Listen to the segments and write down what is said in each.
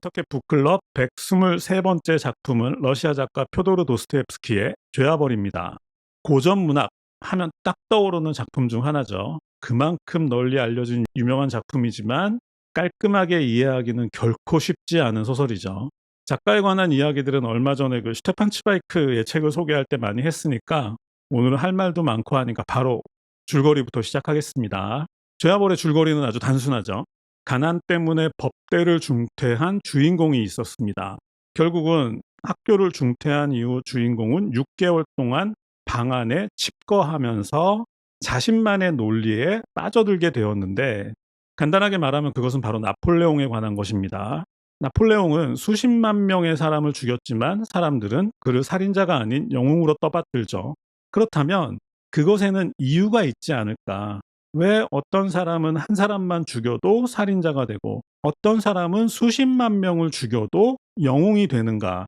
터키 북클럽 123번째 작품은 러시아 작가 표도르 도스토옙스키의 죄와벌입니다. 고전 문학 하면 딱 떠오르는 작품 중 하나죠. 그만큼 널리 알려진 유명한 작품이지만 깔끔하게 이해하기는 결코 쉽지 않은 소설이죠. 작가에 관한 이야기들은 얼마 전에 그 슈테판 치바이크의 책을 소개할 때 많이 했으니까 오늘은 할 말도 많고 하니까 바로 줄거리부터 시작하겠습니다. 죄와벌의 줄거리는 아주 단순하죠. 가난 때문에 법대를 중퇴한 주인공이 있었습니다. 결국은 학교를 중퇴한 이후 주인공은 6개월 동안 방 안에 칩거하면서 자신만의 논리에 빠져들게 되었는데 간단하게 말하면 그것은 바로 나폴레옹에 관한 것입니다. 나폴레옹은 수십만 명의 사람을 죽였지만 사람들은 그를 살인자가 아닌 영웅으로 떠받들죠. 그렇다면 그것에는 이유가 있지 않을까? 왜 어떤 사람은 한 사람만 죽여도 살인자가 되고 어떤 사람은 수십만 명을 죽여도 영웅이 되는가?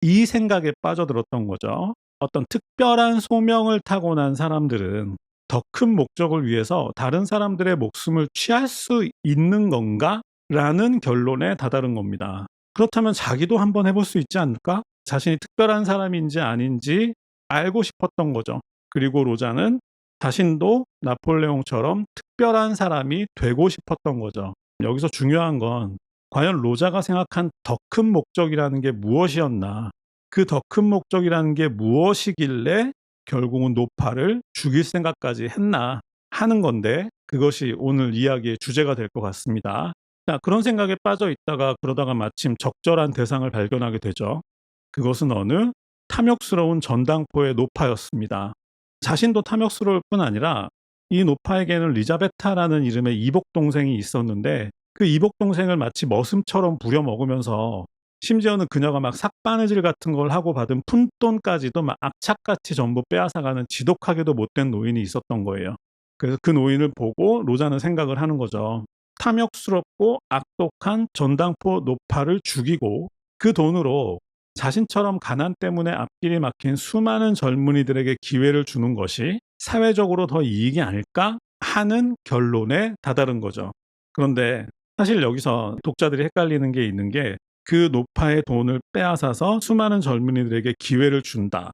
이 생각에 빠져들었던 거죠. 어떤 특별한 소명을 타고난 사람들은 더 큰 목적을 위해서 다른 사람들의 목숨을 취할 수 있는 건가? 라는 결론에 다다른 겁니다. 그렇다면 자기도 한번 해볼 수 있지 않을까? 자신이 특별한 사람인지 아닌지 알고 싶었던 거죠. 그리고 로자는 자신도 나폴레옹처럼 특별한 사람이 되고 싶었던 거죠. 여기서 중요한 건 과연 로자가 생각한 더 큰 목적이라는 게 무엇이었나? 그 더 큰 목적이라는 게 무엇이길래 결국은 노파를 죽일 생각까지 했나 하는 건데 그것이 오늘 이야기의 주제가 될 것 같습니다. 자, 그런 생각에 빠져 있다가 그러다가 마침 적절한 대상을 발견하게 되죠. 그것은 어느 탐욕스러운 전당포의 노파였습니다. 자신도 탐욕스러울 뿐 아니라 이 노파에게는 리자베타라는 이름의 이복 동생이 있었는데 그 이복 동생을 마치 머슴처럼 부려먹으면서 심지어는 그녀가 막 삭바느질 같은 걸 하고 받은 푼돈까지도 막 악착같이 전부 빼앗아가는 지독하게도 못된 노인이 있었던 거예요. 그래서 그 노인을 보고 로자는 생각을 하는 거죠. 탐욕스럽고 악독한 전당포 노파를 죽이고 그 돈으로 자신처럼 가난 때문에 앞길이 막힌 수많은 젊은이들에게 기회를 주는 것이 사회적으로 더 이익이 아닐까 하는 결론에 다다른 거죠. 그런데 사실 여기서 독자들이 헷갈리는 게 있는 게 그 노파의 돈을 빼앗아서 수많은 젊은이들에게 기회를 준다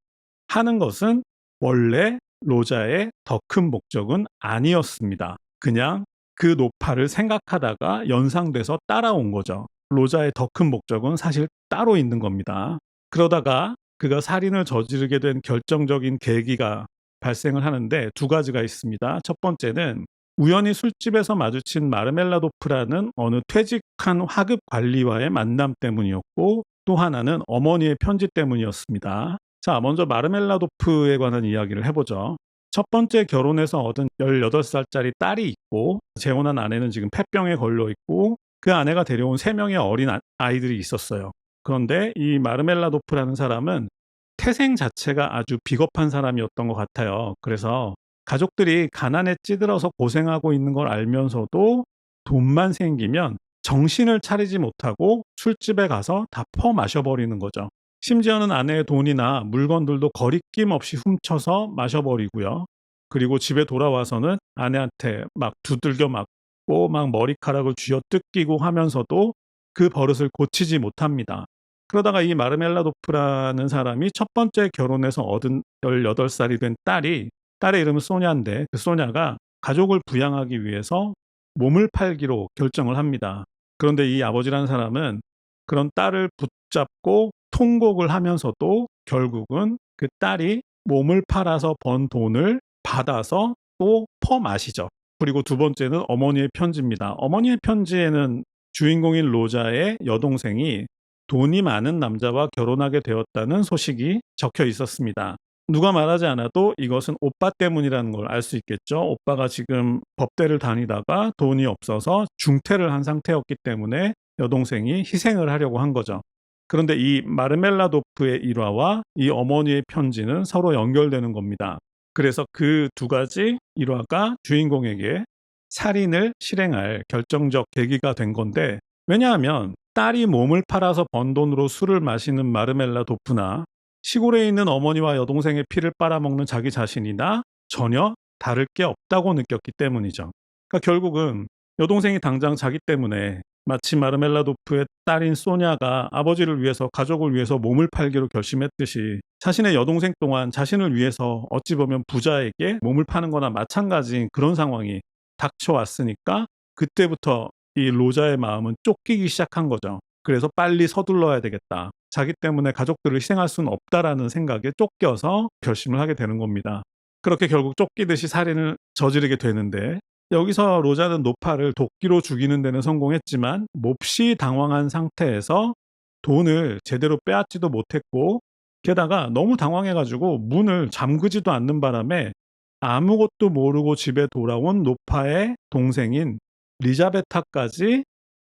하는 것은 원래 로자의 더 큰 목적은 아니었습니다. 그냥 그 노파를 생각하다가 연상돼서 따라온 거죠. 로자의 더 큰 목적은 사실 따로 있는 겁니다. 그러다가 그가 살인을 저지르게 된 결정적인 계기가 발생을 하는데 두 가지가 있습니다. 첫 번째는 우연히 술집에서 마주친 마르멜라도프라는 어느 퇴직한 화급 관리와의 만남 때문이었고 또 하나는 어머니의 편지 때문이었습니다. 자, 먼저 마르멜라도프에 관한 이야기를 해보죠. 첫 번째 결혼해서 얻은 18살짜리 딸이 있고 재혼한 아내는 지금 폐병에 걸려 있고 그 아내가 데려온 3명의 어린 아- 아이들이 있었어요. 그런데 이 마르멜라도프라는 사람은 태생 자체가 아주 비겁한 사람이었던 것 같아요. 그래서 가족들이 가난에 찌들어서 고생하고 있는 걸 알면서도 돈만 생기면 정신을 차리지 못하고 술집에 가서 다 퍼 마셔버리는 거죠. 심지어는 아내의 돈이나 물건들도 거리낌 없이 훔쳐서 마셔버리고요. 그리고 집에 돌아와서는 아내한테 막 두들겨 맞고 막 머리카락을 쥐어 뜯기고 하면서도 그 버릇을 고치지 못합니다. 그러다가 이 마르멜라도프라는 사람이 첫 번째 결혼해서 얻은 18살이 된 딸이 딸의 이름은 소냐인데 그 소냐가 가족을 부양하기 위해서 몸을 팔기로 결정을 합니다. 그런데 이 아버지라는 사람은 그런 딸을 붙잡고 통곡을 하면서도 결국은 그 딸이 몸을 팔아서 번 돈을 받아서 또 퍼마시죠. 그리고 두 번째는 어머니의 편지입니다. 어머니의 편지에는 주인공인 로자의 여동생이 돈이 많은 남자와 결혼하게 되었다는 소식이 적혀 있었습니다. 누가 말하지 않아도 이것은 오빠 때문이라는 걸 알 수 있겠죠. 오빠가 지금 법대를 다니다가 돈이 없어서 중퇴를 한 상태였기 때문에 여동생이 희생을 하려고 한 거죠. 그런데 이 마르멜라도프의 일화와 이 어머니의 편지는 서로 연결되는 겁니다. 그래서 그 두 가지 일화가 주인공에게 살인을 실행할 결정적 계기가 된 건데 왜냐하면 딸이 몸을 팔아서 번 돈으로 술을 마시는 마르멜라 도프나 시골에 있는 어머니와 여동생의 피를 빨아먹는 자기 자신이나 전혀 다를 게 없다고 느꼈기 때문이죠. 그러니까 결국은 여동생이 당장 자기 때문에 마치 마르멜라도프의 딸인 소냐가 아버지를 위해서 가족을 위해서 몸을 팔기로 결심했듯이 자신의 여동생 동안 자신을 위해서 어찌 보면 부자에게 몸을 파는 거나 마찬가지인 그런 상황이 닥쳐왔으니까 그때부터 이 로자의 마음은 쫓기기 시작한 거죠. 그래서 빨리 서둘러야 되겠다. 자기 때문에 가족들을 희생할 수는 없다라는 생각에 쫓겨서 결심을 하게 되는 겁니다. 그렇게 결국 쫓기듯이 살인을 저지르게 되는데 여기서 로자는 노파를 도끼로 죽이는 데는 성공했지만 몹시 당황한 상태에서 돈을 제대로 빼앗지도 못했고 게다가 너무 당황해가지고 문을 잠그지도 않는 바람에 아무것도 모르고 집에 돌아온 노파의 동생인 리자베타까지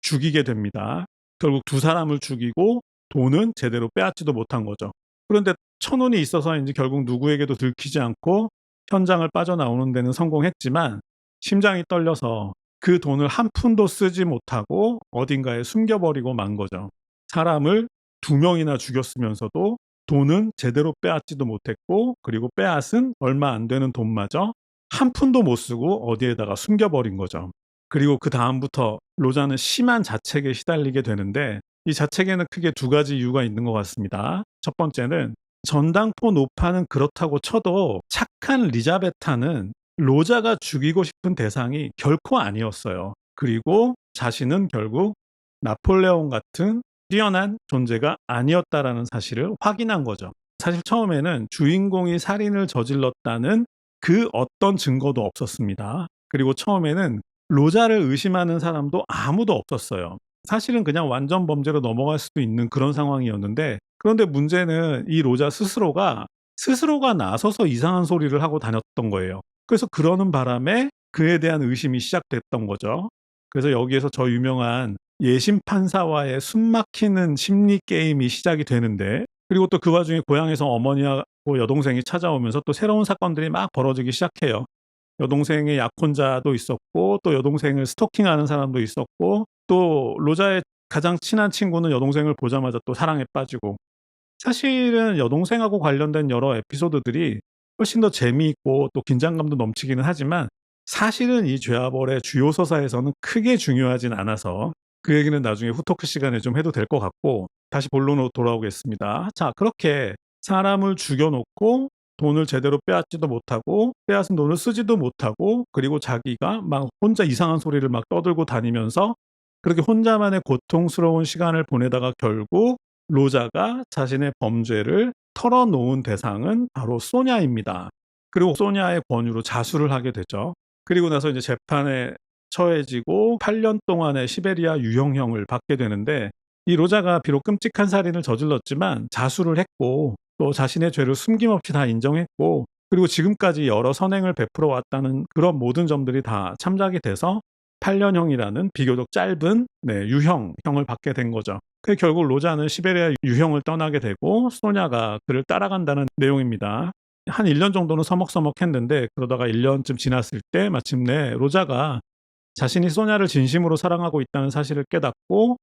죽이게 됩니다. 결국 두 사람을 죽이고 돈은 제대로 빼앗지도 못한 거죠. 그런데 천운이 있어서인지 결국 누구에게도 들키지 않고 현장을 빠져나오는 데는 성공했지만 심장이 떨려서 그 돈을 한 푼도 쓰지 못하고 어딘가에 숨겨버리고 만 거죠. 사람을 두 명이나 죽였으면서도 돈은 제대로 빼앗지도 못했고 그리고 빼앗은 얼마 안 되는 돈마저 한 푼도 못 쓰고 어디에다가 숨겨버린 거죠. 그리고 그 다음부터 로자는 심한 자책에 시달리게 되는데 이 자책에는 크게 두 가지 이유가 있는 것 같습니다. 첫 번째는 전당포 노파는 그렇다고 쳐도 착한 리자베타는 로자가 죽이고 싶은 대상이 결코 아니었어요. 그리고 자신은 결국 나폴레옹 같은 뛰어난 존재가 아니었다라는 사실을 확인한 거죠. 사실 처음에는 주인공이 살인을 저질렀다는 그 어떤 증거도 없었습니다. 그리고 처음에는 로자를 의심하는 사람도 아무도 없었어요. 사실은 그냥 완전 범죄로 넘어갈 수도 있는 그런 상황이었는데 그런데 문제는 이 로자 스스로가 스스로가 나서서 이상한 소리를 하고 다녔던 거예요. 그래서 그러는 바람에 그에 대한 의심이 시작됐던 거죠. 그래서 여기에서 저 유명한 예심 판사와의 숨막히는 심리 게임이 시작이 되는데 그리고 또 그 와중에 고향에서 어머니하고 여동생이 찾아오면서 또 새로운 사건들이 막 벌어지기 시작해요. 여동생의 약혼자도 있었고 또 여동생을 스토킹하는 사람도 있었고 또 로자의 가장 친한 친구는 여동생을 보자마자 또 사랑에 빠지고 사실은 여동생하고 관련된 여러 에피소드들이 훨씬 더 재미있고 또 긴장감도 넘치기는 하지만 사실은 이 죄와벌의 주요 서사에서는 크게 중요하진 않아서 그 얘기는 나중에 후토크 시간에 좀 해도 될 것 같고 다시 본론으로 돌아오겠습니다. 자 그렇게 사람을 죽여놓고 돈을 제대로 빼앗지도 못하고 빼앗은 돈을 쓰지도 못하고 그리고 자기가 막 혼자 이상한 소리를 막 떠들고 다니면서 그렇게 혼자만의 고통스러운 시간을 보내다가 결국 로자가 자신의 범죄를 털어놓은 대상은 바로 소냐입니다. 그리고 소냐의 권유로 자수를 하게 되죠. 그리고 나서 이제 재판에 처해지고 8년 동안의 시베리아 유형형을 받게 되는데 이 로자가 비록 끔찍한 살인을 저질렀지만 자수를 했고 또 자신의 죄를 숨김없이 다 인정했고 그리고 지금까지 여러 선행을 베풀어 왔다는 그런 모든 점들이 다 참작이 돼서 8년형이라는 비교적 짧은 네, 유형형을 받게 된 거죠. 그 결국 로자는 시베리아 유형을 떠나게 되고 소냐가 그를 따라간다는 내용입니다. 한 1년 정도는 서먹서먹 했는데 그러다가 1년쯤 지났을 때 마침내 로자가 자신이 소냐를 진심으로 사랑하고 있다는 사실을 깨닫고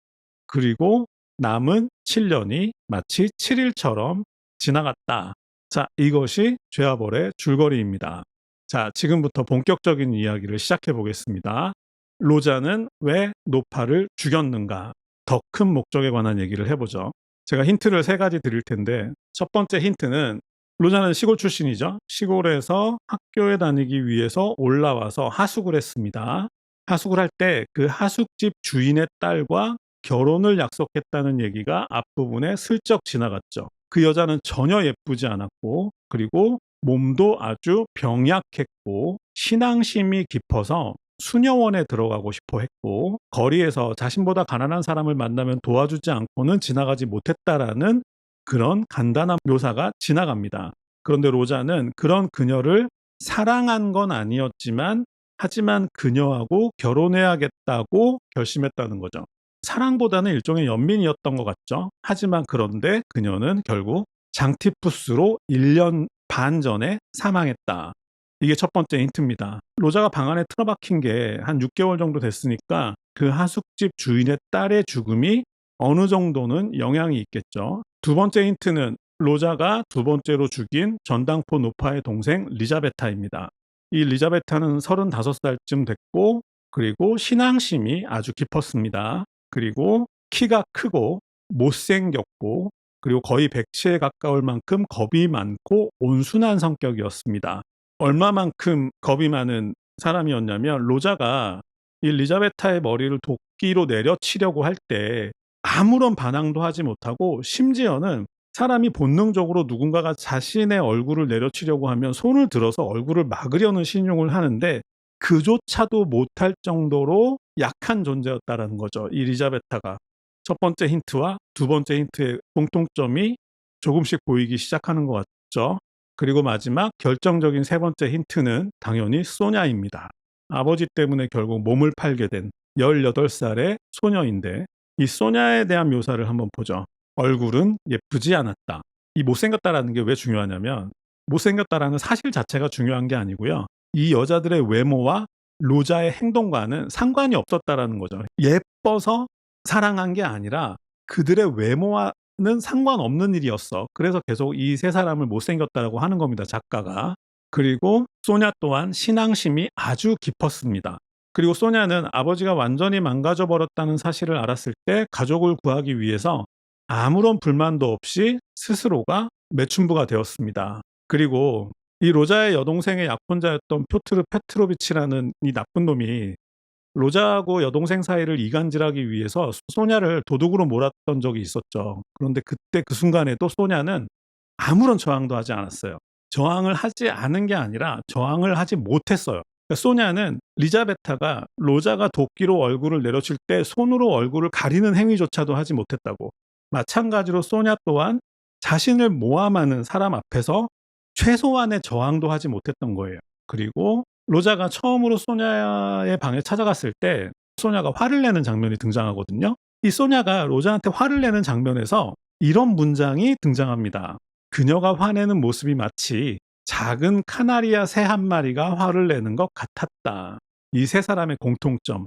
그리고 남은 7년이 마치 7일처럼 지나갔다. 자, 이것이 죄와 벌의 줄거리입니다. 자, 지금부터 본격적인 이야기를 시작해 보겠습니다. 로자는 왜 노파를 죽였는가? 더 큰 목적에 관한 얘기를 해보죠. 제가 힌트를 세 가지 드릴 텐데, 첫 번째 힌트는 로자는 시골 출신이죠. 시골에서 학교에 다니기 위해서 올라와서 하숙을 했습니다. 하숙을 할 때 그 하숙집 주인의 딸과 결혼을 약속했다는 얘기가 앞부분에 슬쩍 지나갔죠. 그 여자는 전혀 예쁘지 않았고, 그리고 몸도 아주 병약했고, 신앙심이 깊어서 수녀원에 들어가고 싶어 했고 거리에서 자신보다 가난한 사람을 만나면 도와주지 않고는 지나가지 못했다라는 그런 간단한 묘사가 지나갑니다. 그런데 로자는 그런 그녀를 사랑한 건 아니었지만 하지만 그녀하고 결혼해야겠다고 결심했다는 거죠. 사랑보다는 일종의 연민이었던 것 같죠. 하지만 그런데 그녀는 결국 장티푸스로 1년 반 전에 사망했다. 이게 첫 번째 힌트입니다. 로자가 방 안에 틀어박힌 게 한 6개월 정도 됐으니까 그 하숙집 주인의 딸의 죽음이 어느 정도는 영향이 있겠죠. 두 번째 힌트는 로자가 두 번째로 죽인 전당포 노파의 동생 리자베타입니다. 이 리자베타는 35살쯤 됐고 그리고 신앙심이 아주 깊었습니다. 그리고 키가 크고 못생겼고 그리고 거의 백치에 가까울 만큼 겁이 많고 온순한 성격이었습니다. 얼마만큼 겁이 많은 사람이었냐면 로자가 이 리자베타의 머리를 도끼로 내려치려고 할 때 아무런 반항도 하지 못하고 심지어는 사람이 본능적으로 누군가가 자신의 얼굴을 내려치려고 하면 손을 들어서 얼굴을 막으려는 신용을 하는데 그조차도 못할 정도로 약한 존재였다라는 거죠. 이 리자베타가. 첫 번째 힌트와 두 번째 힌트의 공통점이 조금씩 보이기 시작하는 것 같죠. 그리고 마지막 결정적인 세 번째 힌트는 당연히 소냐입니다. 아버지 때문에 결국 몸을 팔게 된 18살의 소녀인데 이 소냐에 대한 묘사를 한번 보죠. 얼굴은 예쁘지 않았다. 이 못생겼다라는 게 왜 중요하냐면 못생겼다라는 사실 자체가 중요한 게 아니고요. 이 여자들의 외모와 로자의 행동과는 상관이 없었다라는 거죠. 예뻐서 사랑한 게 아니라 그들의 외모와는 상관없는 일이었어. 그래서 계속 이 세 사람을 못생겼다라고 하는 겁니다. 작가가. 그리고 소냐 또한 신앙심이 아주 깊었습니다. 그리고 소냐는 아버지가 완전히 망가져 버렸다는 사실을 알았을 때 가족을 구하기 위해서 아무런 불만도 없이 스스로가 매춘부가 되었습니다. 그리고 이 로자의 여동생의 약혼자였던 표트르 페트로비치라는 이 나쁜 놈이 로자하고 여동생 사이를 이간질하기 위해서 소냐를 도둑으로 몰았던 적이 있었죠. 그런데 그때 그 순간에도 소냐는 아무런 저항도 하지 않았어요. 저항을 하지 않은 게 아니라 저항을 하지 못했어요. 그러니까 소냐는 리자베타가 로자가 도끼로 얼굴을 내려칠 때 손으로 얼굴을 가리는 행위조차도 하지 못했다고. 마찬가지로 소냐 또한 자신을 모함하는 사람 앞에서 최소한의 저항도 하지 못했던 거예요. 그리고 로자가 처음으로 소냐의 방에 찾아갔을 때 소냐가 화를 내는 장면이 등장하거든요. 이 소냐가 로자한테 화를 내는 장면에서 이런 문장이 등장합니다. 그녀가 화내는 모습이 마치 작은 카나리아 새 한 마리가 화를 내는 것 같았다. 이 세 사람의 공통점.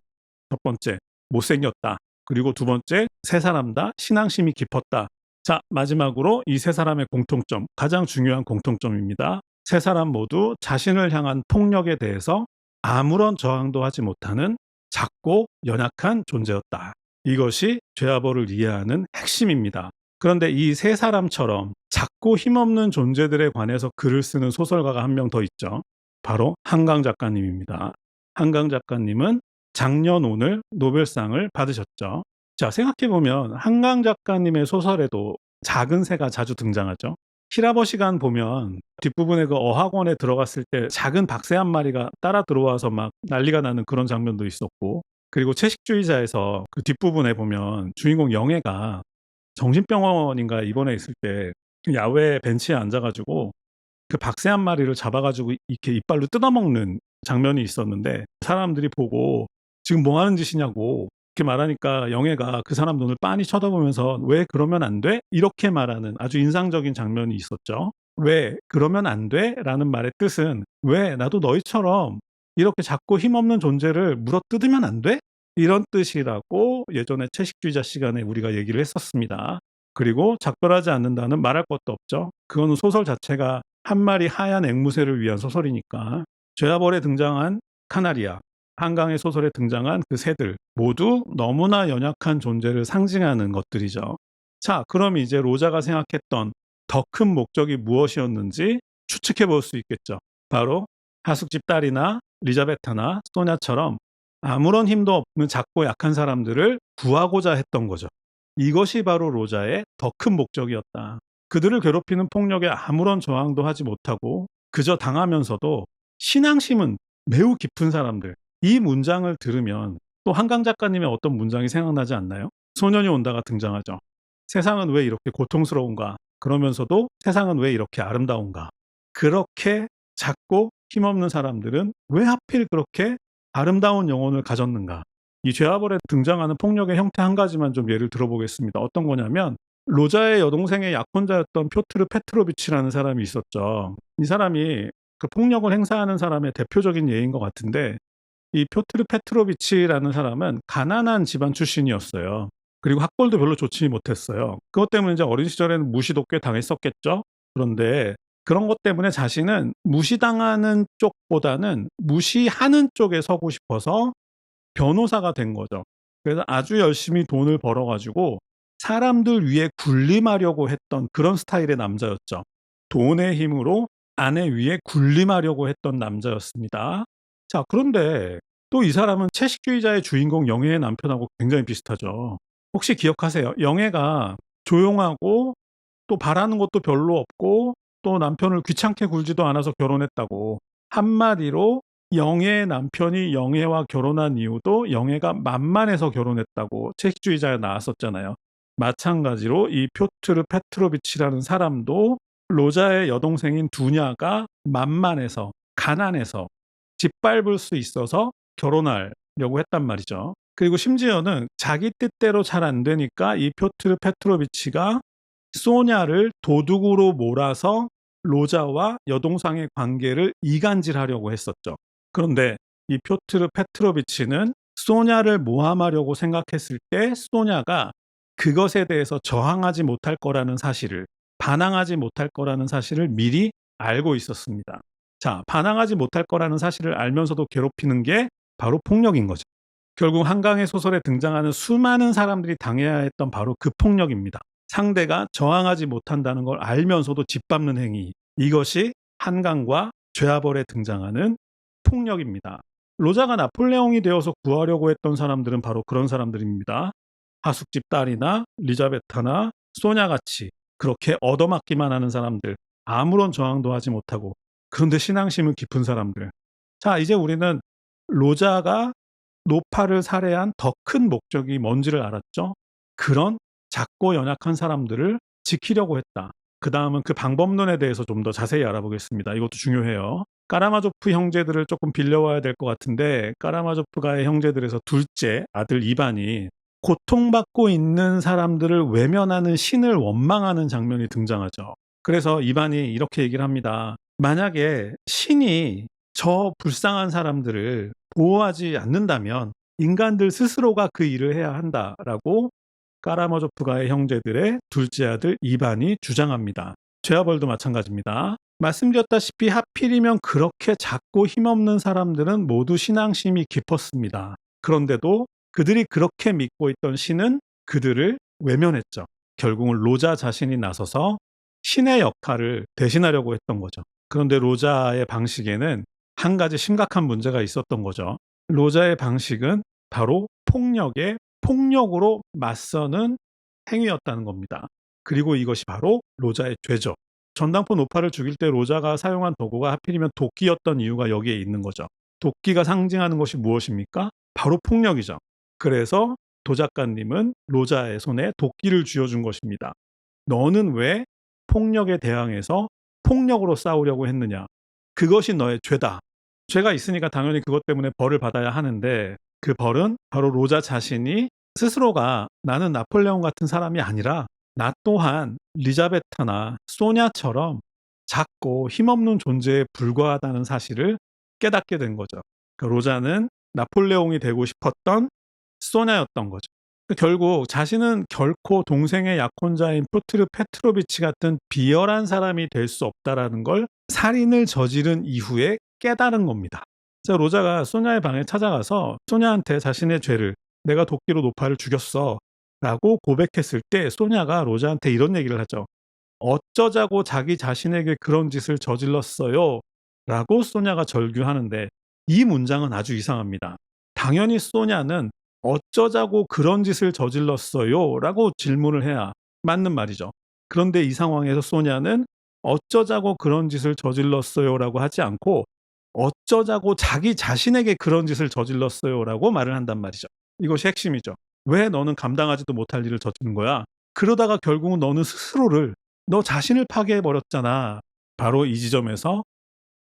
첫 번째, 못생겼다. 그리고 두 번째, 세 사람 다 신앙심이 깊었다. 자, 마지막으로 이 세 사람의 공통점, 가장 중요한 공통점입니다. 세 사람 모두 자신을 향한 폭력에 대해서 아무런 저항도 하지 못하는 작고 연약한 존재였다. 이것이 죄아벌을 이해하는 핵심입니다. 그런데 이 세 사람처럼 작고 힘없는 존재들에 관해서 글을 쓰는 소설가가 한 명 더 있죠. 바로 한강 작가님입니다. 한강 작가님은 작년 오늘 노벨상을 받으셨죠. 자, 생각해보면 한강 작가님의 소설에도 작은 새가 자주 등장하죠. 히라버 시간 보면 뒷부분에 그 어학원에 들어갔을 때 작은 박새 한 마리가 따라 들어와서 막 난리가 나는 그런 장면도 있었고 그리고 채식주의자에서 그 뒷부분에 보면 주인공 영애가 정신병원인가 입원해 있을 때 야외 벤치에 앉아가지고 그 박새 한 마리를 잡아가지고 이렇게 이빨로 뜯어먹는 장면이 있었는데 사람들이 보고 지금 뭐 하는 짓이냐고 이렇게 말하니까 영애가 그 사람 눈을 빤히 쳐다보면서 왜 그러면 안 돼? 이렇게 말하는 아주 인상적인 장면이 있었죠. 왜 그러면 안 돼? 라는 말의 뜻은 왜 나도 너희처럼 이렇게 작고 힘없는 존재를 물어 뜯으면 안 돼? 이런 뜻이라고 예전에 채식주의자 시간에 우리가 얘기를 했었습니다. 그리고 작별하지 않는다는 말할 것도 없죠. 그거는 소설 자체가 한 마리 하얀 앵무새를 위한 소설이니까 죄아벌에 등장한 카나리아, 한강의 소설에 등장한 그 새들 모두 너무나 연약한 존재를 상징하는 것들이죠. 자, 그럼 이제 로자가 생각했던 더 큰 목적이 무엇이었는지 추측해 볼 수 있겠죠. 바로 하숙집 딸이나 리자베타나 소냐처럼 아무런 힘도 없는 작고 약한 사람들을 구하고자 했던 거죠. 이것이 바로 로자의 더 큰 목적이었다. 그들을 괴롭히는 폭력에 아무런 저항도 하지 못하고 그저 당하면서도 신앙심은 매우 깊은 사람들. 이 문장을 들으면 또 한강 작가님의 어떤 문장이 생각나지 않나요? 소년이 온다가 등장하죠. 세상은 왜 이렇게 고통스러운가? 그러면서도 세상은 왜 이렇게 아름다운가? 그렇게 작고 힘없는 사람들은 왜 하필 그렇게 아름다운 영혼을 가졌는가? 이 죄아벌에 등장하는 폭력의 형태 한 가지만 좀 예를 들어보겠습니다. 어떤 거냐면 로자의 여동생의 약혼자였던 표트르 페트로비치라는 사람이 있었죠. 이 사람이 그 폭력을 행사하는 사람의 대표적인 예인 것 같은데 이 표트르 페트로비치라는 사람은 가난한 집안 출신이었어요. 그리고 학벌도 별로 좋지 못했어요. 그것 때문에 이제 어린 시절에는 무시도 꽤 당했었겠죠. 그런데 그런 것 때문에 자신은 무시당하는 쪽보다는 무시하는 쪽에 서고 싶어서 변호사가 된 거죠. 그래서 아주 열심히 돈을 벌어 가지고 사람들 위에 군림하려고 했던 그런 스타일의 남자였죠. 돈의 힘으로 아내 위에 군림하려고 했던 남자였습니다. 자, 그런데 또 이 사람은 채식주의자의 주인공 영애의 남편하고 굉장히 비슷하죠. 혹시 기억하세요? 영애가 조용하고 또 바라는 것도 별로 없고 또 남편을 귀찮게 굴지도 않아서 결혼했다고. 한마디로 영애의 남편이 영애와 결혼한 이유도 영애가 만만해서 결혼했다고 채식주의자에 나왔었잖아요. 마찬가지로 이 표트르 페트로비치라는 사람도 로자의 여동생인 두냐가 만만해서 가난해서 짓밟을 수 있어서 결혼하려고 했단 말이죠. 그리고 심지어는 자기 뜻대로 잘 안 되니까 이 표트르 페트로비치가 소냐를 도둑으로 몰아서 로자와 여동상의 관계를 이간질하려고 했었죠. 그런데 이 표트르 페트로비치는 소냐를 모함하려고 생각했을 때 소냐가 그것에 대해서 저항하지 못할 거라는 사실을 반항하지 못할 거라는 사실을 미리 알고 있었습니다. 자, 반항하지 못할 거라는 사실을 알면서도 괴롭히는 게 바로 폭력인 거죠. 결국 한강의 소설에 등장하는 수많은 사람들이 당해야 했던 바로 그 폭력입니다. 상대가 저항하지 못한다는 걸 알면서도 짓밟는 행위. 이것이 한강과 죄아벌에 등장하는 폭력입니다. 로자가 나폴레옹이 되어서 구하려고 했던 사람들은 바로 그런 사람들입니다. 하숙집 딸이나 리자베타나 소냐같이 그렇게 얻어맞기만 하는 사람들, 아무런 저항도 하지 못하고 그런데 신앙심은 깊은 사람들. 자, 이제 우리는 로자가 노파를 살해한 더 큰 목적이 뭔지를 알았죠. 그런 작고 연약한 사람들을 지키려고 했다. 그 다음은 그 방법론에 대해서 좀 더 자세히 알아보겠습니다. 이것도 중요해요. 까라마조프 형제들을 조금 빌려와야 될 것 같은데 까라마조프가의 형제들에서 둘째 아들 이반이 고통받고 있는 사람들을 외면하는 신을 원망하는 장면이 등장하죠. 그래서 이반이 이렇게 얘기를 합니다. 만약에 신이 저 불쌍한 사람들을 보호하지 않는다면 인간들 스스로가 그 일을 해야 한다라고 까라머조프가의 형제들의 둘째 아들 이반이 주장합니다. 죄아벌도 마찬가지입니다. 말씀드렸다시피 하필이면 그렇게 작고 힘없는 사람들은 모두 신앙심이 깊었습니다. 그런데도 그들이 그렇게 믿고 있던 신은 그들을 외면했죠. 결국은 로자 자신이 나서서 신의 역할을 대신하려고 했던 거죠. 그런데 로자의 방식에는 한 가지 심각한 문제가 있었던 거죠. 로자의 방식은 바로 폭력에 폭력으로 맞서는 행위였다는 겁니다. 그리고 이것이 바로 로자의 죄죠. 전당포 노파를 죽일 때 로자가 사용한 도구가 하필이면 도끼였던 이유가 여기에 있는 거죠. 도끼가 상징하는 것이 무엇입니까? 바로 폭력이죠. 그래서 도 작가님은 로자의 손에 도끼를 쥐어준 것입니다. 너는 왜 폭력에 대항해서 폭력으로 싸우려고 했느냐? 그것이 너의 죄다. 죄가 있으니까 당연히 그것 때문에 벌을 받아야 하는데 그 벌은 바로 로자 자신이 스스로가 나는 나폴레옹 같은 사람이 아니라 나 또한 리자베타나 소냐처럼 작고 힘없는 존재에 불과하다는 사실을 깨닫게 된 거죠. 그 로자는 나폴레옹이 되고 싶었던 소냐였던 거죠. 그 결국 자신은 결코 동생의 약혼자인 푸트르 페트로비치 같은 비열한 사람이 될 수 없다라는 걸 살인을 저지른 이후에 깨달은 겁니다. 자, 로자가 소냐의 방에 찾아가서 소냐한테 자신의 죄를 내가 도끼로 노파를 죽였어 라고 고백했을 때 소냐가 로자한테 이런 얘기를 하죠. 어쩌자고 자기 자신에게 그런 짓을 저질렀어요 라고 소냐가 절규하는데 이 문장은 아주 이상합니다. 당연히 소냐는 어쩌자고 그런 짓을 저질렀어요 라고 질문을 해야 맞는 말이죠. 그런데 이 상황에서 소냐는 어쩌자고 그런 짓을 저질렀어요 라고 하지 않고 어쩌자고 자기 자신에게 그런 짓을 저질렀어요 라고 말을 한단 말이죠. 이것이 핵심이죠. 왜 너는 감당하지도 못할 일을 저지른 거야? 그러다가 결국은 너는 스스로를 너 자신을 파괴해버렸잖아. 바로 이 지점에서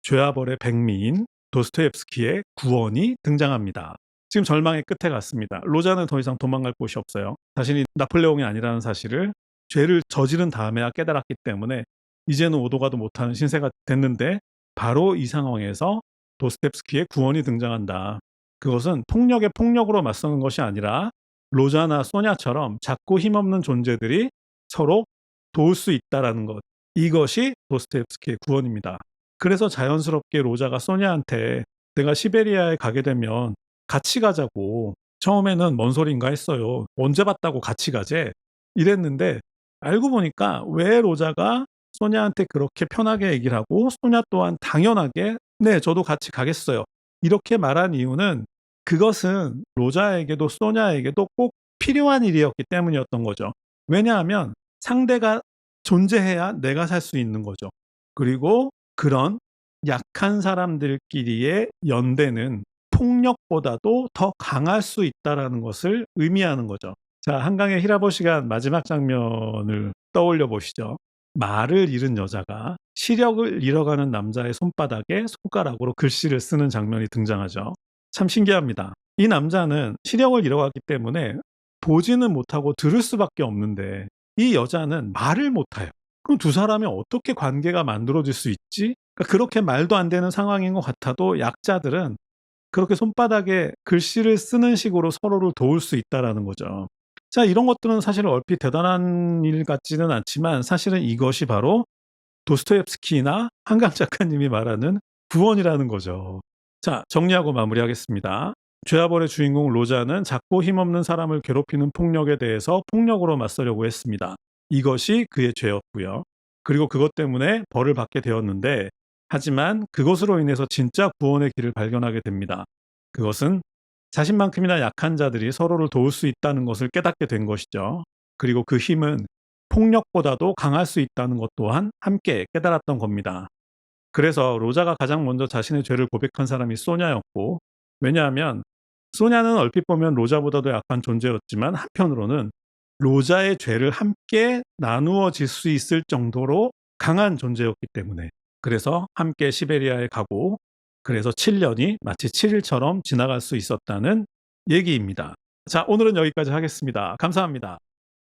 죄와벌의 백미인 도스토옙스키의 구원이 등장합니다. 지금 절망의 끝에 갔습니다. 로자는 더 이상 도망갈 곳이 없어요. 자신이 나폴레옹이 아니라는 사실을 죄를 저지른 다음에야 깨달았기 때문에 이제는 오도가도 못하는 신세가 됐는데 바로 이 상황에서 도스텝스키의 구원이 등장한다. 그것은 폭력의 폭력으로 맞서는 것이 아니라 로자나 소냐처럼 작고 힘없는 존재들이 서로 도울 수 있다라는 것. 이것이 도스텝스키의 구원입니다. 그래서 자연스럽게 로자가 소냐한테 내가 시베리아에 가게 되면 같이 가자고 처음에는 뭔 소린가 했어요. 언제 봤다고 같이 가재? 이랬는데 알고 보니까 왜 로자가 소냐한테 그렇게 편하게 얘기를 하고 소냐 또한 당연하게 네, 저도 같이 가겠어요. 이렇게 말한 이유는 그것은 로자에게도 소냐에게도 꼭 필요한 일이었기 때문이었던 거죠. 왜냐하면 상대가 존재해야 내가 살 수 있는 거죠. 그리고 그런 약한 사람들끼리의 연대는 폭력보다도 더 강할 수 있다라는 것을 의미하는 거죠. 자, 한강의 히라보 시간 마지막 장면을 떠올려 보시죠. 말을 잃은 여자가 시력을 잃어가는 남자의 손바닥에 손가락으로 글씨를 쓰는 장면이 등장하죠. 참 신기합니다. 이 남자는 시력을 잃어갔기 때문에 보지는 못하고 들을 수밖에 없는데 이 여자는 말을 못해요. 그럼 두 사람이 어떻게 관계가 만들어질 수 있지? 그러니까 그렇게 말도 안 되는 상황인 것 같아도 약자들은 그렇게 손바닥에 글씨를 쓰는 식으로 서로를 도울 수 있다라는 거죠. 자, 이런 것들은 사실 얼핏 대단한 일 같지는 않지만 사실은 이것이 바로 도스토옙스키나 한강 작가님이 말하는 구원이라는 거죠. 자, 정리하고 마무리하겠습니다. 죄와벌의 주인공 로자는 작고 힘없는 사람을 괴롭히는 폭력에 대해서 폭력으로 맞서려고 했습니다. 이것이 그의 죄였고요. 그리고 그것 때문에 벌을 받게 되었는데 하지만 그것으로 인해서 진짜 구원의 길을 발견하게 됩니다. 그것은 자신만큼이나 약한 자들이 서로를 도울 수 있다는 것을 깨닫게 된 것이죠. 그리고 그 힘은 폭력보다도 강할 수 있다는 것 또한 함께 깨달았던 겁니다. 그래서 로자가 가장 먼저 자신의 죄를 고백한 사람이 소냐였고, 왜냐하면 소냐는 얼핏 보면 로자보다도 약한 존재였지만 한편으로는 로자의 죄를 함께 나누어질 수 있을 정도로 강한 존재였기 때문에 그래서 함께 시베리아에 가고 그래서 7년이 마치 7일처럼 지나갈 수 있었다는 얘기입니다. 자, 오늘은 여기까지 하겠습니다. 감사합니다.